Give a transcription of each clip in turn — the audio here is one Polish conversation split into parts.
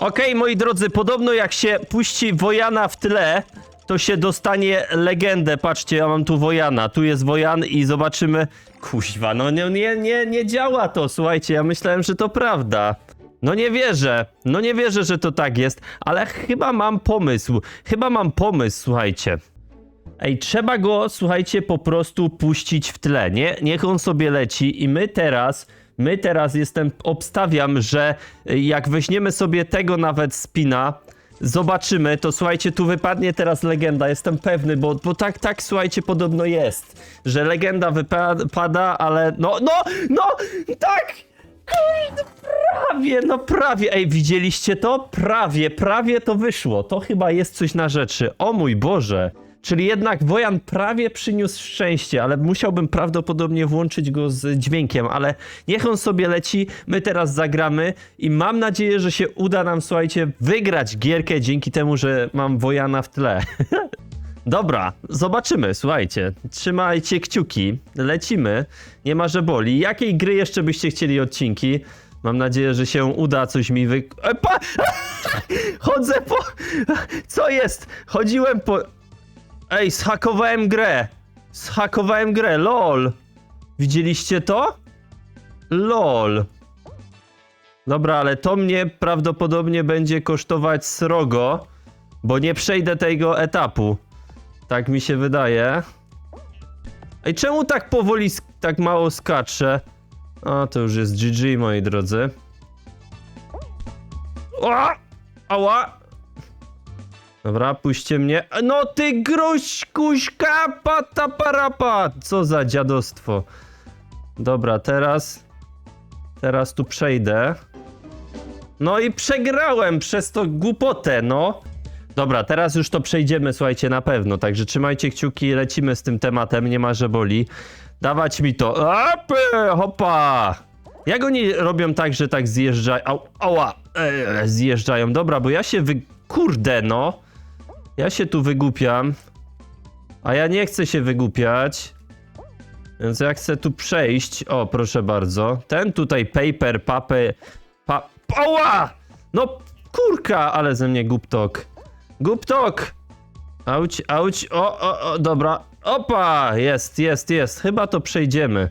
Okej, moi drodzy, podobno jak się puści Wojana w tle, to się dostanie legendę. Patrzcie, ja mam tu Wojana, tu jest Wojan i zobaczymy... Kuźwa, no nie, nie, nie, nie działa to, słuchajcie, ja myślałem, że to prawda. No nie wierzę, no nie wierzę, że to tak jest, ale chyba mam pomysł, chyba mam pomysł, słuchajcie. Ej, trzeba go, słuchajcie, po prostu puścić w tle, nie? Niech on sobie leci i my teraz, my teraz jestem, obstawiam, że y, jak weźmiemy sobie tego nawet spina, zobaczymy, to słuchajcie, tu wypadnie teraz legenda, jestem pewny, bo, bo tak, tak, słuchajcie, podobno jest, że legenda wypada, ale no, no, no, tak! Prawie, no prawie. Ej, widzieliście to? Prawie, prawie to wyszło. To chyba jest coś na rzeczy. O mój Boże. Czyli jednak Wojan prawie przyniósł szczęście, ale musiałbym prawdopodobnie włączyć go z dźwiękiem, ale niech on sobie leci, my teraz zagramy i mam nadzieję, że się uda nam, słuchajcie, wygrać gierkę dzięki temu, że mam Wojana w tle. Dobra, zobaczymy, słuchajcie. Trzymajcie kciuki, lecimy. Nie ma, że boli. Jakiej gry jeszcze byście chcieli odcinki? Mam nadzieję, że się uda coś mi wy... E, pa... Chodzę po... Co jest? Chodziłem po... Ej, zhakowałem grę. Zhakowałem grę, lol. Widzieliście to? Lol. Dobra, ale to mnie prawdopodobnie będzie kosztować srogo, bo nie przejdę tego etapu. Tak mi się wydaje. Ej, czemu tak powoli, tak mało skacze? A, to już jest GG, moi drodzy. Ła! Ała! Dobra, puśćcie mnie. No ty gruźkuśka pata parapa! Co za dziadostwo. Dobra, teraz... Teraz tu przejdę. No i przegrałem przez to głupotę, no. Dobra, teraz już to przejdziemy, słuchajcie, na pewno. Także trzymajcie kciuki, lecimy z tym tematem, nie ma, że boli. Dawać mi to. Apy, hopa! Jak oni robią tak, że tak zjeżdżają? Au, ała! E, zjeżdżają. Dobra, bo ja się wy... Kurde, no. Ja się tu wygłupiam. A ja nie chcę się wygłupiać. Więc ja chcę tu przejść. O, proszę bardzo. Ten tutaj paper, papy... Pa... Ała! No, kurka, ale ze mnie guptok. Guptok! Auć, auć, o, o, o, dobra. Opa! Jest, jest, jest. Chyba to przejdziemy.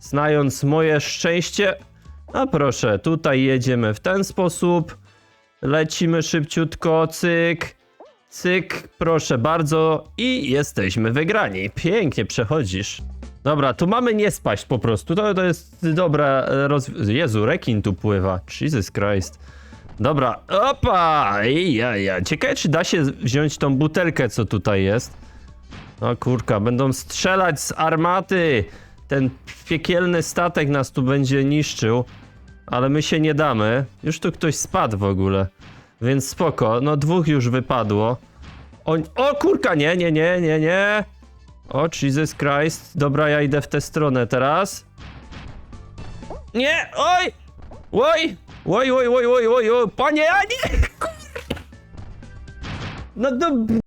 Znając moje szczęście. A proszę, tutaj jedziemy w ten sposób. Lecimy szybciutko, cyk. Cyk, proszę bardzo. I jesteśmy wygrani. Pięknie przechodzisz. Dobra, tu mamy nie spaść po prostu. To, to jest dobra rozwiązanie. Jezu, rekin tu pływa. Jesus Christ. Dobra, opa! Ja, ja. Ciekawe, czy da się wziąć tą butelkę, co tutaj jest. No kurka, będą strzelać z armaty. Ten piekielny statek nas tu będzie niszczył. Ale my się nie damy. Już tu ktoś spadł w ogóle. Więc spoko. No dwóch już wypadło. O, o kurka, nie, nie, nie, nie, nie. O, Jesus Christ. Dobra, ja idę w tę stronę teraz. Nie, oj! Oj! Oj, oj, oj, oj, oj, oj, panie, a nie! No, no,